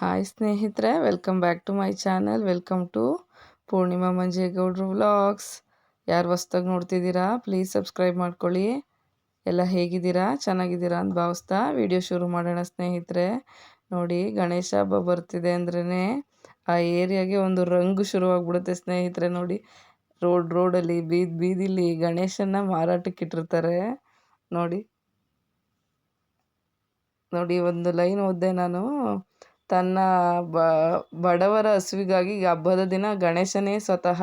Hi ಸ್ನೇಹಿತರೆ. Welcome back to my channel welcome to Purnima Manjegowdru vlogs ಯಾರು ಹೊಸ್ದಾಗಿ ನೋಡ್ತಿದ್ದೀರಾ? ಪ್ಲೀಸ್ ಸಬ್ಸ್ಕ್ರೈಬ್ ಮಾಡ್ಕೊಳ್ಳಿ. ಎಲ್ಲ ಹೇಗಿದ್ದೀರಾ? ಚೆನ್ನಾಗಿದ್ದೀರಾ ಅಂತ ಭಾವಿಸ್ತಾ ವಿಡಿಯೋ ಶುರು ಮಾಡೋಣ ಸ್ನೇಹಿತರೆ. ನೋಡಿ, ಗಣೇಶ ಹಬ್ಬ ಬರ್ತಿದೆ ಅಂದ್ರೇ ಆ ಏರಿಯಾಗೆ ಒಂದು ರಂಗು ಶುರುವಾಗ್ಬಿಡುತ್ತೆ ಸ್ನೇಹಿತರೆ. ನೋಡಿ, ರೋಡ್, ರೋಡಲ್ಲಿ ಬೀದಿ, ಬೀದಿಲಿ ಗಣೇಶನ ಮಾರಾಟಕ್ಕೆ ಇಟ್ಟಿರ್ತಾರೆ. ನೋಡಿ ನೋಡಿ, ಒಂದು ಲೈನ್ ಓದಿದೆ ನಾನು. ತನ್ನ ಬಡವರ ಹಸುವಿಗಾಗಿ ಹಬ್ಬದ ದಿನ ಗಣೇಶನೇ ಸ್ವತಃ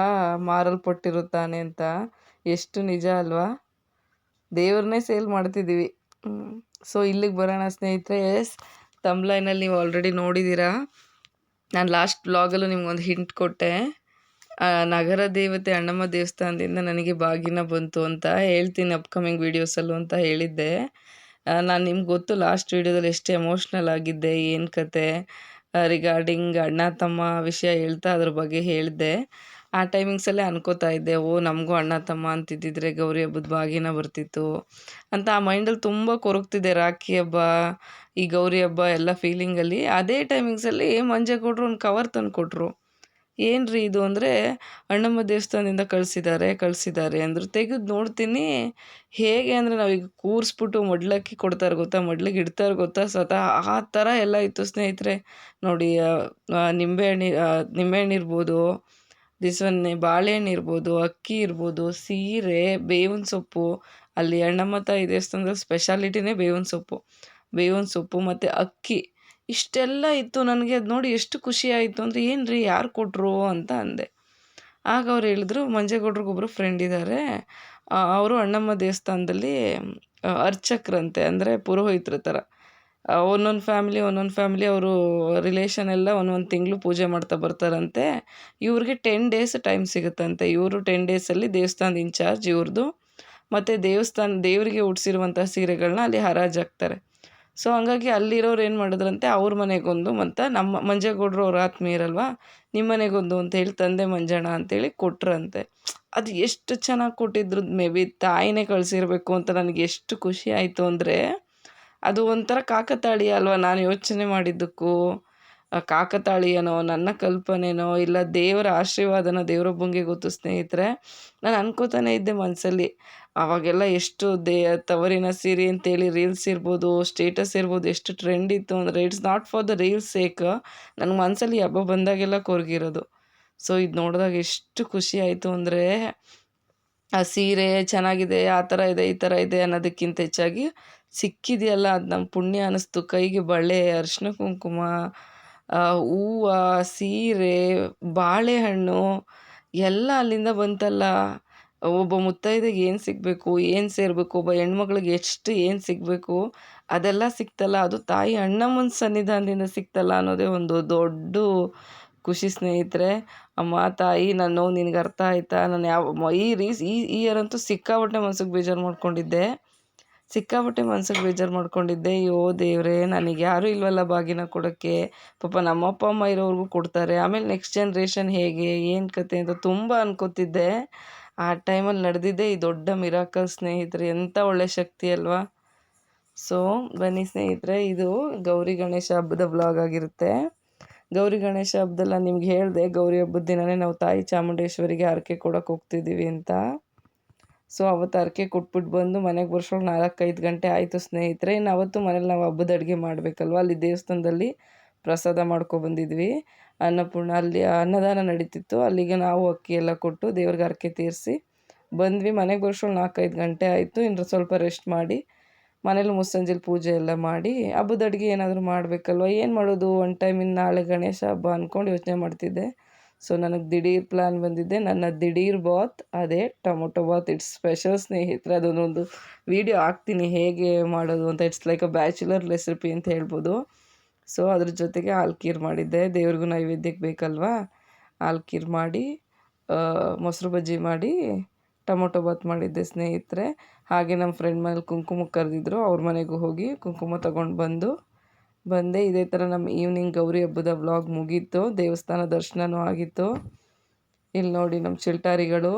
ಮಾರಲ್ಪಟ್ಟಿರುತ್ತಾನೆ ಅಂತ. ಎಷ್ಟು ನಿಜ ಅಲ್ವಾ? ದೇವ್ರನ್ನೇ ಸೇಲ್ ಮಾಡ್ತಿದ್ದೀವಿ. ಸೊ ಇಲ್ಲಿಗೆ ಬರೋಣ ಸ್ನೇಹಿತರೆ. ಎಸ್ ತಮ್ಲೈನಲ್ಲಿ ನೀವು ಆಲ್ರೆಡಿ ನೋಡಿದ್ದೀರಾ? ನಾನು ಲಾಸ್ಟ್ ಬ್ಲಾಗಲ್ಲೂ ನಿಮ್ಗೊಂದು ಹಿಂಟ್ ಕೊಟ್ಟೆ. ನಗರ ದೇವತೆ ಅಣ್ಣಮ್ಮ ದೇವಸ್ಥಾನದಿಂದ ನನಗೆ ಬಾಗಿನ ಬಂತು ಅಂತ ಹೇಳ್ತೀನಿ ಅಪ್ಕಮಿಂಗ್ ವೀಡಿಯೋಸಲ್ಲೂ ಅಂತ ಹೇಳಿದ್ದೆ. ನಾನು ನಿಮ್ಗೆ ಗೊತ್ತು ಲಾಸ್ಟ್ ವೀಡಿಯೋದಲ್ಲಿ ಎಷ್ಟು ಎಮೋಷ್ನಲ್ ಆಗಿದ್ದೆ, ಏನು ಕತೆ ರಿಗಾರ್ಡಿಂಗ್ ಅಣ್ಣ, ತಮ್ಮ ವಿಷಯ ಹೇಳ್ತಾ ಅದ್ರ ಬಗ್ಗೆ ಹೇಳಿದೆ. ಆ ಟೈಮಿಂಗ್ಸಲ್ಲೇ ಅನ್ಕೋತಾ ಇದ್ದೆ, ಓ, ನಮಗೂ ಅಣ್ಣ, ತಮ್ಮ ಅಂತಿದ್ದಿದ್ರೆ ಗೌರಿ ಹಬ್ಬದ ಬಾಗಿನ ಬರ್ತಿತ್ತು ಅಂತ. ಆ ಮೈಂಡಲ್ಲಿ ತುಂಬ ಕೊರಗ್ತಿದೆ ರಾಖಿ ಹಬ್ಬ, ಈ ಗೌರಿ ಹಬ್ಬ, ಎಲ್ಲ ಫೀಲಿಂಗಲ್ಲಿ ಅದೇ ಟೈಮಿಂಗ್ಸಲ್ಲಿ ಮಂಜೆ ಕೊಟ್ಟರು ಒಂದು ಕವರ್ ತಂದು ಕೊಟ್ಟರು ಏನು ರೀ ಇದು ಅಂದರೆ ಅಣ್ಣಮ್ಮ ದೇವಸ್ಥಾನದಿಂದ ಕಳಿಸಿದ್ದಾರೆ ಕಳಿಸಿದ್ದಾರೆ ಅಂದರು. ತೆಗೆದು ನೋಡ್ತೀನಿ, ಹೇಗೆ ಅಂದರೆ ನಾವೀಗ ಕೂರಿಸ್ಬಿಟ್ಟು ಮಡ್ಲಕ್ಕಿ ಕೊಡ್ತಾರೆ ಗೊತ್ತಾ, ಮಡ್ಲಿಗೆ ಇಡ್ತಾರೆ ಗೊತ್ತಾ, ಸ್ವತಃ ಆ ಥರ ಎಲ್ಲ ಇತ್ತು ಸ್ನೇಹಿತರೆ. ನೋಡಿ ನಿಂಬೆಹಣ್ಣಿ ನಿಂಬೆಹಣ್ಣು ಇರ್ಬೋದು ಒನ್ ಬಾಳೆಹಣ್ಣು ಇರ್ಬೋದು, ಅಕ್ಕಿ ಇರ್ಬೋದು, ಸೀರೆ, ಬೇವಿನ ಸೊಪ್ಪು, ಅಲ್ಲಿ ಅಣ್ಣಮ್ಮ ತಾಯಿ ದೇವಸ್ಥಾನದಲ್ಲಿ ಸ್ಪೆಷಾಲಿಟಿನೇ ಬೇವಿನ ಸೊಪ್ಪು. ಬೇವಿನ ಸೊಪ್ಪು ಮತ್ತು ಅಕ್ಕಿ. ಇಷ್ಟೆಲ್ಲ ಇತ್ತು ನನಗೆ. ಅದು ನೋಡಿ ಎಷ್ಟು ಖುಷಿ ಆಯಿತು ಅಂದರೆ ಏನು ರೀ ಯಾರು ಕೊಟ್ಟರು ಅಂತ ಅಂದೆ. ಆಗ ಅವ್ರು ಹೇಳಿದ್ರು ಮಂಜೇಗೌಡ್ರಿಗೊಬ್ಬರು ಫ್ರೆಂಡ್ ಇದ್ದಾರೆ ಅವರು ಅಣ್ಣಮ್ಮ ದೇವಸ್ಥಾನದಲ್ಲಿ ಅರ್ಚಕರಂತೆ, ಅಂದರೆ ಪುರೋಹಿತರ ಥರ ಒಂದೊಂದು ಫ್ಯಾಮಿಲಿ ಒಂದೊಂದು ಫ್ಯಾಮಿಲಿ ಅವರು ರಿಲೇಷನ್ ಎಲ್ಲ ಒಂದೊಂದು ತಿಂಗಳು ಪೂಜೆ ಮಾಡ್ತಾ ಬರ್ತಾರಂತೆ. ಇವ್ರಿಗೆ ಟೆನ್ ಡೇಸ್ ಟೈಮ್ ಸಿಗುತ್ತಂತೆ. ಇವರು ಟೆನ್ ಡೇಸಲ್ಲಿ ದೇವಸ್ಥಾನದ ಇನ್ಚಾರ್ಜ್ ಇವ್ರದ್ದು ಮತ್ತು ದೇವಸ್ಥಾನ, ದೇವರಿಗೆ ಉಡ್ಸಿರುವಂಥ ಸೀರೆಗಳನ್ನ ಅಲ್ಲಿ ಹರಾಜಾಕ್ತಾರೆ ಸೊ ಹಂಗಾಗಿ ಅಲ್ಲಿರೋರು ಏನು ಮಾಡಿದ್ರಂತೆ, ಅವ್ರ ಮನೆಗೊಂದು ಮತ್ತು ನಮ್ಮ ಮಂಜೇಗೌಡರು ಅವ್ರ ಆತ್ಮೀಯರಲ್ವಾ ನಿಮ್ಮ ಮನೆಗೊಂದು ಅಂತ ಹೇಳಿ ತಂದೆ ಮಂಜಣ್ಣ ಅಂತೇಳಿ ಕೊಟ್ರಂತೆ. ಅದು ಎಷ್ಟು ಚೆನ್ನಾಗಿ ಕೊಟ್ಟಿದ್ರು, ಮೇ ಬಿ ತಾಯಿನೇ ಕಳಿಸಿರ್ಬೇಕು ಅಂತ ನನಗೆ ಎಷ್ಟು ಖುಷಿ ಆಯಿತು ಅಂದರೆ, ಅದು ಒಂಥರ ಕಾಕತಾಳೀಯ ಅಲ್ವಾ, ನಾನು ಯೋಚನೆ ಮಾಡಿದ್ದಕ್ಕೂ. ಕಾಕತಾಳೀಯನೋ, ನನ್ನ ಕಲ್ಪನೆನೋ, ಇಲ್ಲ ದೇವರ ಆಶೀರ್ವಾದನೋ ದೇವರೊಬ್ಬಂಗೆ ಗೊತ್ತು ಸ್ನೇಹಿತರೆ, ನಾನು ಅನ್ಕೋತಾನೆ ಇದ್ದೆ ಮನಸ್ಸಲ್ಲಿ ಆವಾಗೆಲ್ಲ ಎಷ್ಟು ದೇ, ತವರಿನ ಸೀರೆ ಅಂತೇಳಿ ರೀಲ್ಸ್ ಇರ್ಬೋದು ಸ್ಟೇಟಸ್ ಇರ್ಬೋದು, ಎಷ್ಟು ಟ್ರೆಂಡ್ ಇತ್ತು ಅಂದರೆ it's not for the reels sake ನನಗೆ ಮನಸ್ಸಲ್ಲಿ ಹಬ್ಬ ಬಂದಾಗೆಲ್ಲ ಕೊರಗಿರೋದು. ಸೊ ಇದು ನೋಡಿದಾಗ ಎಷ್ಟು ಖುಷಿ ಆಯಿತು ಅಂದರೆ ಆ ಸೀರೆ ಚೆನ್ನಾಗಿದೆ, ಆ ಥರ ಇದೆ, ಈ ಥರ ಇದೆ ಅನ್ನೋದಕ್ಕಿಂತ ಹೆಚ್ಚಾಗಿ ಸಿಕ್ಕಿದೆಯಲ್ಲ ಅದು ನಮ್ಮ ಪುಣ್ಯ ಅನ್ನಿಸ್ತು. ಕೈಗೆ ಬಳೆ, ಅರಿಶಿನ ಕುಂಕುಮ ಹೂವು, ಸೀರೆ, ಬಾಳೆಹಣ್ಣು ಎಲ್ಲ ಅಲ್ಲಿಂದ ಬಂತಲ್ಲ. ಒಬ್ಬ ಮುತ್ತೈದೆಗೆ ಏನು ಸಿಗಬೇಕು, ಏನು ಸೇರಬೇಕು, ಒಬ್ಬ ಹೆಣ್ಮಗ್ಳಿಗೆ ಎಷ್ಟು ಏನು ಸಿಗಬೇಕು, ಅದೆಲ್ಲ ಸಿಕ್ತಲ್ಲ ಅದು ತಾಯಿ ಅಣ್ಣಮ್ಮನ ಸನ್ನಿಧಾನದಿಂದ ಸಿಕ್ತಲ್ಲ ಅನ್ನೋದೇ ಒಂದು ದೊಡ್ಡ ಖುಷಿ ಸ್ನೇಹಿತರೆ. ಅಮ್ಮ, ತಾಯಿ ನನ್ನ ನೋವು ನಿನಗೆ ಅರ್ಥ ಆಯ್ತಾ? ನಾನು ಯಾವ ಈ ರೀಸ್ ಈ ಇಯರ್ ಅಂತೂ ಸಿಕ್ಕಾಪಟ್ಟೆ ಮನ್ಸಿಗೆ ಬೇಜಾರು ಮಾಡ್ಕೊಂಡಿದ್ದೆ. ಸಿಕ್ಕಾಪಟ್ಟೆ ಮನ್ಸಿಗೆ ಬೇಜಾರು ಮಾಡ್ಕೊಂಡಿದ್ದೆ. ಅಯ್ಯೋ ದೇವರೇ, ನನಗೆ ಯಾರೂ ಇಲ್ವಲ್ಲ ಬಾಗಿನ ಕೊಡೋಕ್ಕೆ. ಪಾಪ ನಮ್ಮ ಅಪ್ಪ ಅಮ್ಮ ಇರೋವ್ರಿಗೂ ಕೊಡ್ತಾರೆ. ಆಮೇಲೆ ನೆಕ್ಸ್ಟ್ ಜನ್ರೇಷನ್ ಹೇಗೆ, ಏನು ಕತೆ ಅಂತ ತುಂಬ ಅನ್ಕೋತಿದ್ದೆ. ಆ ಟೈಮಲ್ಲಿ ನಡೆದಿದ್ದೇ ಈ ದೊಡ್ಡ ಮಿರಾಕಲ್ ಸ್ನೇಹಿತರೆ ಎಂಥ ಒಳ್ಳೆ ಶಕ್ತಿ ಅಲ್ವಾ? ಸೊ ಬನ್ನಿ ಸ್ನೇಹಿತರೆ, ಇದು ಗೌರಿ ಗಣೇಶ ಹಬ್ಬದ ಬ್ಲಾಗ್ ಆಗಿರುತ್ತೆ. ಗೌರಿ ಗಣೇಶ ಹಬ್ಬದಲ್ಲ ನಿಮ್ಗೆ ಹೇಳಿದೆ, ಗೌರಿ ಹಬ್ಬದ ದಿನವೇ ನಾವು ತಾಯಿ ಚಾಮುಂಡೇಶ್ವರಿಗೆ ಹರಕೆ ಕೊಡೋಕೆ ಹೋಗ್ತಿದ್ದೀವಿ ಅಂತ. ಸೊ ಅವತ್ತು ಹರಕೆ ಕೊಟ್ಬಿಟ್ಟು ಬಂದು ಮನೆಗೆ ಬರ್ಸೋಳು ನಾಲ್ಕೈದು ಗಂಟೆ ಆಯಿತು ಸ್ನೇಹಿತರೆ. ಇನ್ನು ಅವತ್ತು ಮನೇಲಿ ನಾವು ಹಬ್ಬದ ಅಡುಗೆ ಮಾಡಬೇಕಲ್ವ? ಅಲ್ಲಿ ದೇವಸ್ಥಾನದಲ್ಲಿ ಪ್ರಸಾದ ಮಾಡ್ಕೊಬಂದಿದ್ವಿ ಅನ್ನಪೂರ್ಣ ಅಲ್ಲಿ ಅನ್ನದಾನ ನಡೀತಿತ್ತು. ಅಲ್ಲಿಗೆ ನಾವು ಅಕ್ಕಿ ಎಲ್ಲ ಕೊಟ್ಟು ದೇವ್ರಿಗೆ ಹರಕೆ ತೀರಿಸಿ ಬಂದ್ವಿ. ಮನೆಗೆ ಬರ್ಸೋಳು ನಾಲ್ಕೈದು ಗಂಟೆ ಆಯಿತು. ಇನ್ನು ಸ್ವಲ್ಪ ರೆಸ್ಟ್ ಮಾಡಿ, ಮನೇಲಿ ಮುಸ್ಸಂಜೆಲಿ ಪೂಜೆ ಎಲ್ಲ ಮಾಡಿ ಹಬ್ಬದ ಅಡುಗೆ ಏನಾದರೂ ಮಾಡಬೇಕಲ್ವ? ಏನು ಮಾಡೋದು? ಒನ್ ಟೈಮ್ ಇನ್ನು ನಾಳೆ ಗಣೇಶ ಹಬ್ಬ ಅಂದ್ಕೊಂಡು ಯೋಚನೆ ಮಾಡ್ತಿದ್ದೆ. ಸೊ ನನಗೆ ದಿಢೀರ್ ಪ್ಲ್ಯಾನ್ ಬಂದಿದ್ದೆ. ನನ್ನ ದಿಢೀರ್ ಬಾತ್, ಅದೇ ಟೊಮೊಟೊ ಬಾತ್. ಇಟ್ಸ್ ಸ್ಪೆಷಲ್ ಸ್ನೇಹಿತರೆ ಅದೊಂದೊಂದು ವೀಡಿಯೋ ಹಾಕ್ತೀನಿ. ಹೇಗೆ ಮಾಡೋದು ಅಂತ. It's like a bachelor recipe ಅಂತ ಹೇಳ್ಬೋದು. ಸೊ ಅದ್ರ ಜೊತೆಗೆ ಹಾಲು ಮಾಡಿದ್ದೆ. ದೇವ್ರಿಗೂ ನೈವೇದ್ಯಕ್ಕೆ ಬೇಕಲ್ವಾ? ಹಾಲು ಮಾಡಿ ಮೊಸರು ಬಜ್ಜಿ ಮಾಡಿ, ಟೊಮೊಟೊ ಬಾತ್ ಮಾಡಿದ್ದೆ ಸ್ನೇಹಿತರೆ. ಹಾಗೆ ನಮ್ಮ ಫ್ರೆಂಡ್ ಮನೇಲಿ ಕುಂಕುಮಕ್ಕೆ ಕರೆದಿದ್ರು. ಅವ್ರ ಮನೆಗೂ ಹೋಗಿ ಕುಂಕುಮ ತಗೊಂಡು ಬಂದು, ಬಂದೆ. ಇದೇ ಥರ ನಮ್ಮ ಈವ್ನಿಂಗ್ ಗೌರಿ ಹಬ್ಬದ ವ್ಲಾಗ್ ಮುಗೀತು. ದೇವಸ್ಥಾನ ದರ್ಶನವೂ ಆಗಿತ್ತು. ಇಲ್ಲಿ ನೋಡಿ ನಮ್ಮ ಚಿಲ್ಟಾರಿಗಳು.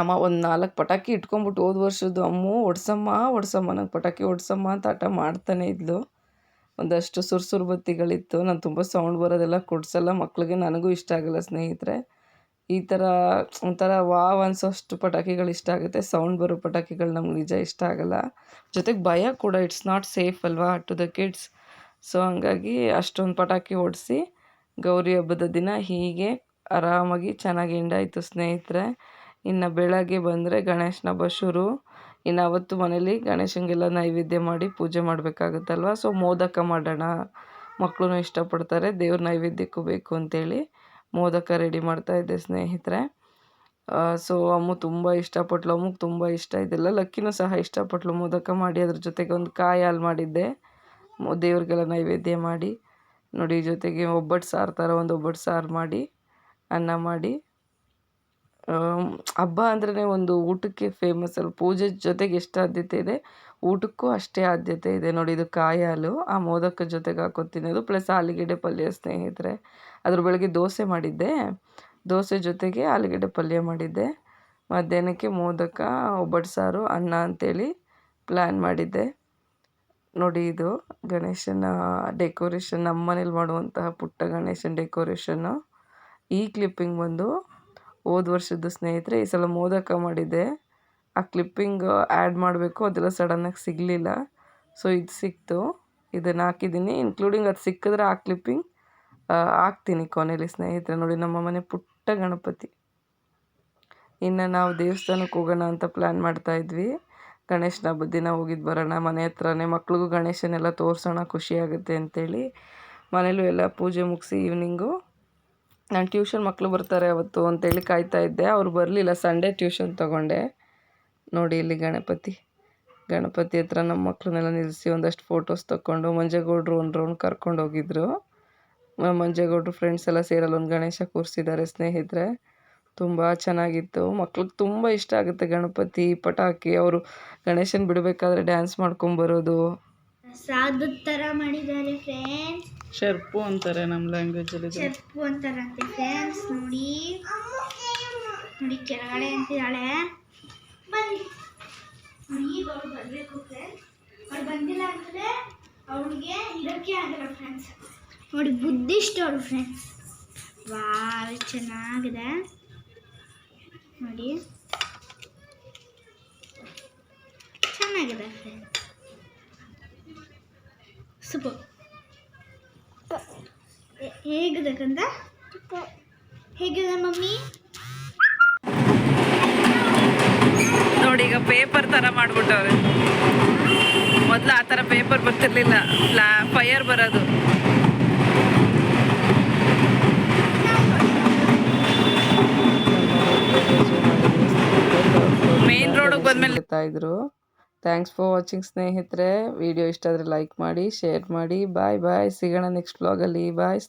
ಅಮ್ಮ ಒಂದು ನಾಲ್ಕು ಪಟಾಕಿ ಇಟ್ಕೊಂಬಿಟ್ಟು ಹೋದ ವರ್ಷದ್ದು. ಅಮ್ಮು ಒಡ್ಸಮ್ಮ ಒಡ್ಸಮ್ಮ ನಂಗೆ ಪಟಾಕಿ ಒಡ್ಸಮ್ಮ ಅಂತ ಆಟ ಮಾಡ್ತಾನೆ ಇದ್ಲು. ಒಂದಷ್ಟು ಸುರ್ಸುರು ಬತ್ತಿಗಳಿತ್ತು ನಾನು ತುಂಬ ಸೌಂಡ್ ಬರೋದೆಲ್ಲ ಕೊಡ್ಸಲ್ಲ, ಮಕ್ಳಿಗೆ ನನಗೂ ಇಷ್ಟ ಆಗಲ್ಲ ಸ್ನೇಹಿತರೆ. ಈ ಥರ ಒಂಥರ ವಾವ್ ಅನ್ಸೋಷ್ಟು ಪಟಾಕಿಗಳು ಇಷ್ಟ ಆಗುತ್ತೆ. ಸೌಂಡ್ ಬರೋ ಪಟಾಕಿಗಳು ನಮ್ಗೆ ನಿಜ ಇಷ್ಟ ಆಗಲ್ಲ. ಜೊತೆಗೆ ಭಯ ಕೂಡ ಇಟ್ಸ್ ನಾಟ್ ಸೇಫ್ ಅಲ್ವಾ ಟು ದ ಕಿಡ್ಸ್ ಸೊ ಹಂಗಾಗಿ ಅಷ್ಟೊಂದು ಪಟಾಕಿ ಓಡಿಸಿ, ಗೌರಿ ಹಬ್ಬದ ದಿನ ಹೀಗೆ ಆರಾಮಾಗಿ ಚೆನ್ನಾಗಿ ಎಂಡಾಯಿತು ಸ್ನೇಹಿತರೆ. ಇನ್ನು ಬೆಳಗ್ಗೆ ಬಂದರೆ ಗಣೇಶನ ಹಬ್ಬ ಶುರು. ಇನ್ನು ಅವತ್ತು ಮನೇಲಿ ಗಣೇಶನಿಗೆಲ್ಲ ನೈವೇದ್ಯ ಮಾಡಿ ಪೂಜೆ ಮಾಡಬೇಕಾಗುತ್ತಲ್ವ? ಸೊ ಮೋದಕ ಮಾಡೋಣ. ಮಕ್ಕಳು ಇಷ್ಟಪಡ್ತಾರೆ. ದೇವ್ರ ನೈವೇದ್ಯಕ್ಕೂ ಬೇಕು ಅಂತೇಳಿ ಮೋದಕ ರೆಡಿ ಮಾಡ್ತಾ ಇದ್ದೆ ಸ್ನೇಹಿತರೆ. ಸೊ ಅಮ್ಮು ತುಂಬ ಇಷ್ಟಪಟ್ಲು. ಅಮ್ಮಗೆ ತುಂಬ ಇಷ್ಟ ಇದೆಲ್ಲ ಲಕ್ಕಿನೂ ಸಹ ಇಷ್ಟಪಟ್ಲು ಮೋದಕ ಮಾಡಿ. ಅದ್ರ ಜೊತೆಗೆ ಒಂದು ಕಾಯಿ ಹಾಲು ಮಾಡಿದ್ದೆ. ದೇವ್ರಿಗೆಲ್ಲ ನೈವೇದ್ಯ ಮಾಡಿ. ನೋಡಿ, ಜೊತೆಗೆ ಒಬ್ಬಟ್ಟು ಸಾರು ಥರ ಒಂದು ಒಬ್ಬಟ್ಟು ಸಾರು ಮಾಡಿ, ಅನ್ನ ಮಾಡಿ. ಹಬ್ಬ ಅಂದ್ರೆ ಒಂದು ಊಟಕ್ಕೆ ಫೇಮಸ್ ಅಲ್ಲಿ ಪೂಜೆ ಜೊತೆಗೆ ಎಷ್ಟು ಆದ್ಯತೆ ಇದೆ? ಊಟಕ್ಕೂ ಅಷ್ಟೇ ಆದ್ಯತೆ ಇದೆ. ನೋಡಿ, ಇದು ಕಾಯಿ ಹಾಲು ಆ ಮೋದಕ ಜೊತೆಗೆ ಹಾಕ್ಕೊಂಡು ತಿನ್ನೋದು, ಪ್ಲಸ್ ಆಲೂಗೆಡ್ಡೆ ಪಲ್ಯ ಸ್ನೇಹಿತರೆ. ಅದ್ರ ಬೆಳಗ್ಗೆ ದೋಸೆ ಮಾಡಿದ್ದೆ. ದೋಸೆ ಜೊತೆಗೆ ಆಲೂಗೆಡ್ಡೆ ಪಲ್ಯ ಮಾಡಿದ್ದೆ. ಮಧ್ಯಾಹ್ನಕ್ಕೆ ಮೋದಕ ಒಬ್ಬಟ್ಟು ಸಾರು, ಅನ್ನ ಅಂತೇಳಿ ಪ್ಲ್ಯಾನ್ ಮಾಡಿದ್ದೆ. ನೋಡಿ, ಇದು ಗಣೇಶನ ಡೆಕೋರೇಷನ್ ನಮ್ಮ ಮನೇಲಿ ಮಾಡುವಂತಹ ಪುಟ್ಟ ಗಣೇಶನ ಡೆಕೋರೇಷನ್ನು ಈ ಕ್ಲಿಪ್ಪಿಂಗ್ ಬಂದು ಹೋದ ವರ್ಷದ ಸ್ನೇಹಿತರೆ, ಈ ಸಲ ಮೋದಕ ಮಾಡಿದ್ದೆ. ಆ ಕ್ಲಿಪ್ಪಿಂಗ್ ಆ್ಯಡ್ ಮಾಡಬೇಕು, ಅದೆಲ್ಲ ಸಡನ್ನಾಗಿ ಸಿಗಲಿಲ್ಲ. ಸೊ ಇದು ಸಿಕ್ತು. ಇದನ್ನು ಹಾಕಿದ್ದೀನಿ. ಇನ್ಕ್ಲೂಡಿಂಗ್ ಅದು ಸಿಕ್ಕಿದ್ರೆ ಆ ಕ್ಲಿಪ್ಪಿಂಗ್ ಹಾಕ್ತೀನಿ ಕೊನೆಯಲ್ಲಿ ಸ್ನೇಹಿತರೆ. ನೋಡಿ, ನಮ್ಮ ಮನೆ ಪುಟ್ಟ ಗಣಪತಿ. ಇನ್ನು ನಾವು ದೇವಸ್ಥಾನಕ್ಕೆ ಹೋಗೋಣ ಅಂತ ಪ್ಲ್ಯಾನ್ ಮಾಡ್ತಾಯಿದ್ವಿ ಗಣೇಶನ ಹಬ್ಬದ ದಿನ ಹೋಗಿದ್ದು ಬರೋಣ. ಮನೆ ಹತ್ರನೇ ಮಕ್ಳಿಗೂ ಗಣೇಶನೆಲ್ಲ ತೋರಿಸೋಣ ಖುಷಿಯಾಗುತ್ತೆ ಅಂತೇಳಿ ಮನೇಲೂ ಎಲ್ಲ ಪೂಜೆ ಮುಗಿಸಿ ಈವ್ನಿಂಗು ನಾನು ಟ್ಯೂಷನ್ ಮಕ್ಕಳು ಬರ್ತಾರೆ ಅವತ್ತು ಅಂತೇಳಿ ಕಾಯ್ತಾ ಇದ್ದೆ. ಅವ್ರು ಬರಲಿಲ್ಲ. ಸಂಡೇ ಟ್ಯೂಷನ್ ತಗೊಂಡೆ. ನೋಡಿ ಇಲ್ಲಿ ಗಣಪತಿ. ಗಣಪತಿ ಹತ್ರ ನಮ್ಮ ಮಕ್ಕಳನ್ನೆಲ್ಲ ನಿಲ್ಲಿಸಿ ಒಂದಷ್ಟು ಫೋಟೋಸ್ ತಗೊಂಡು ಮಂಜೇಗೌಡರು ಒಂದು ರೌಂಡ್ ಕರ್ಕೊಂಡು ಹೋಗಿದ್ರು. ಮಂಜೇಗೌಡರು ಫ್ರೆಂಡ್ಸ್ ಎಲ್ಲ ಸೇರಲ್ಲ. ಒಂದು ಗಣೇಶ ಕೂರಿಸಿದ್ದಾರೆ ಸ್ನೇಹಿತರೆ. ತುಂಬ ಚೆನ್ನಾಗಿತ್ತು. ಮಕ್ಳಿಗೆ ತುಂಬ ಇಷ್ಟ ಆಗುತ್ತೆ ಗಣಪತಿ ಪಟಾಕಿ. ಅವರು ಗಣೇಶನ ಬಿಡಬೇಕಾದ್ರೆ ಡ್ಯಾನ್ಸ್ ಮಾಡ್ಕೊಂಡ್ಬರೋದು ಸಾಧು ಥರ ಮಾಡಿದ್ದಾರೆ ಫ್ರೆಂಡ್ಸ್ ಶರ್ಪು ಅಂತಾರೆ ನಮ್ಮ ಲ್ಯಾಂಗ್ವೇಜಲ್ಲಿ ಶರ್ಪು ಅಂತಾರಂತೆ ಫ್ರೆಂಡ್ಸ್ ನೋಡಿ. ನೋಡಿ ಕೆಳಗಡೆ ಅಂತಿದ್ದಾಳೆ ಬನ್ನಿ. ಈಗ ಅವ್ಳು ಬರಬೇಕು ಫ್ರೆಂಡ್ಸ್ ಅವ್ರು ಬಂದಿಲ್ಲ ಅಂದರೆ ಅವಳಿಗೆ ಇರೋಕ್ಕೆ ಆಗಲ್ಲ ಫ್ರೆಂಡ್ಸ್ ನೋಡಿ ಬುದ್ಧಿಸ್ಟ್ ಅವರು ಫ್ರೆಂಡ್ಸ್ ಭಾಳ ಚೆನ್ನಾಗಿದೆ. ನೋಡಿ. ಚೆನ್ನಾಗಿದೆ ಫ್ರೆಂಡ್ಸ್ ಸೂಪರ್. ಹೇಗಿದೆ ಕಂದ ಹೇಗಿದೆ ಮಮ್ಮಿ? ನೋಡಿ ಈಗ ಪೇಪರ್ ಥರ ಮಾಡ್ಬಿಟ್ಟವ್ರೆ. ಮೊದಲು ಆ ಥರ ಪೇಪರ್ ಬರ್ತಿರ್ಲಿಲ್ಲ. ಫ್ಲಾ ಫೈರ್ ಬರೋದು. ಮೇನ್ ರೋಡಿಗೆ ಬಂದ್ಮೇಲೆ ಇದ್ರು ಥ್ಯಾಂಕ್ಸ್ ಫಾರ್ ವಾಚಿಂಗ್ ಸ್ನೇಹಿತರೆ. ವಿಡಿಯೋ ಇಷ್ಟ ಆದರೆ ಲೈಕ್ ಮಾಡಿ ಶೇರ್ ಮಾಡಿ. ಬಾಯ್ ಬಾಯ್ ಸಿಗೋಣ ನೆಕ್ಸ್ಟ್ ಬ್ಲಾಗಲ್ಲಿ ಬಾಯ್